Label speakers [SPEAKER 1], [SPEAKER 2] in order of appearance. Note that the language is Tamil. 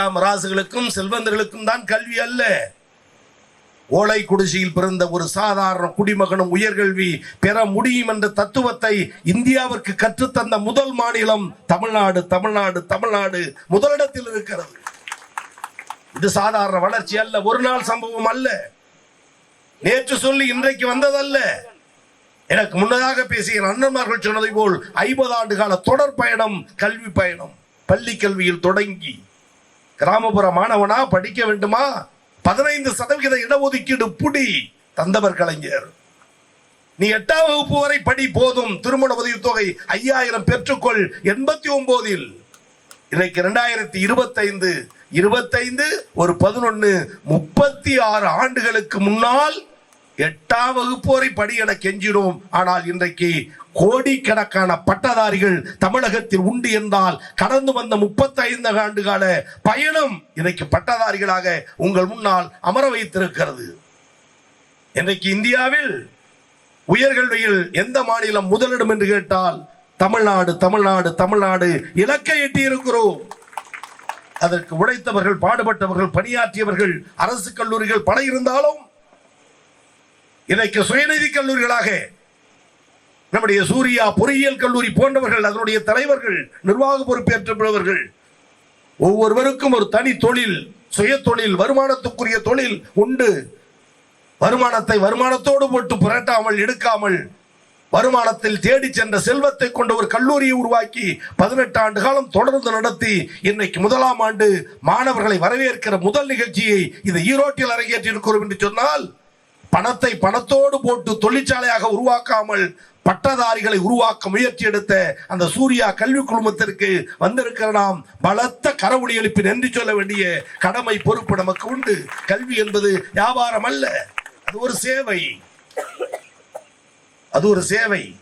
[SPEAKER 1] எட்டாம் ராசுகளுக்கும் செல்வந்தர்களுக்கும் தான் கல்வி அல்ல. ஓலை குடிசையில் பிறந்த ஒரு சாதாரண குடிமகனும் உயர்கல்வி பெற முடியும் என்ற தத்துவத்தை இந்தியாவிற்கு கற்றுத்தந்த முதல் மாநிலம் தமிழ்நாடு தமிழ்நாடு தமிழ்நாடு முதலிடத்தில் இருக்கிறது. இது சாதாரண வளர்ச்சி அல்ல ஒரு நாள் சம்பவம் அல்ல. நேற்று சொல்லி இன்றைக்கு வந்ததல்ல. எனக்கு முன்னதாக பேசிய அண்ணன்மார்கள் சொன்னதை போல் ஐம்பது ஆண்டு கால தொடர் பயணம் கல்வி பயணம் பள்ளி கல்வியில் தொடங்கி கிராமப்புற மாணவனா படிக்க வேண்டுமா? பதினைந்து சதவிகித இடஒதுக்கீடு புடி தந்தவர் கலைஞர். நீ எட்டாம் வகுப்பு வரை படி போதும். திருமண உதவித்தொகை ஐயாயிரம் பெற்றுக்கொள். எண்பத்தி ஒன்பதில் இன்னைக்கு ரெண்டாயிரத்தி இருபத்தைந்து இருபத்தைந்து ஒரு பதினொன்னு முப்பத்தி ஆறு ஆண்டுகளுக்கு முன்னால் எட்டாம் வகுப்போரை வரை கெஞ்சினோம். ஆனால் இன்றைக்கு கோடிக்கணக்கான பட்டதாரிகள் தமிழகத்தில் உண்டு என்றால் கடந்து வந்த முப்பத்தைந்து ஆண்டு கால பயணம் இன்றைக்கு பட்டதாரிகளாக உங்கள் முன்னால் அமர வைத்திருக்கிறது. இன்றைக்கு இந்தியாவில் உயர்கல்வியில் எந்த மாநிலம் முதலிடம் என்று கேட்டால் தமிழ்நாடு தமிழ்நாடு தமிழ்நாடு இலக்கை எட்டி இருக்கிறோம் அதற்கு உழைத்தவர்கள் பாடுபட்டவர்கள் பணியாற்றியவர்கள் அரசு கல்லூரிகள் பல இருந்தாலும் இன்னைக்கு சுயநிதி கல்லூரிகளாக நம்முடைய சூர்யா பொறியியல் கல்லூரி போன்றவர்கள் அதனுடைய தலைவர்கள் நிர்வாக பொறுப்பேற்றுள்ளவர்கள் ஒவ்வொருவருக்கும் ஒரு தனி தொழில் சுய தொழில் வருமானத்துக்குரிய தொழில் உண்டு. வருமானத்தை வருமானத்தோடு போட்டு புரட்டாமல் எடுக்காமல் வருமானத்தில் தேடி சென்ற செல்வத்தை கொண்ட ஒரு கல்லூரியை உருவாக்கி பதினெட்டு ஆண்டு காலம் தொடர்ந்து நடத்தி இன்னைக்கு முதலாம் ஆண்டு மாணவர்களை வரவேற்கிற முதல் நிகழ்ச்சியை இது ஈரோட்டில் அரங்கேற்றி இருக்கிறோம் என்று சொன்னால் பணத்தை பணத்தோடு போட்டு தொழிற்சாலையாக உருவாக்காமல் பட்டதாரிகளை உருவாக்க முயற்சி எடுத்த அந்த சூர்யா கல்வி குழுமத்திற்கு வந்திருக்கிற நாம் பலத்த கரவொலி எழுப்பி நன்றி சொல்ல வேண்டிய கடமை பொறுப்பு நமக்கு உண்டு. கல்வி என்பது வியாபாரம் அல்ல அது ஒரு சேவை. அது ஒரு சேவை.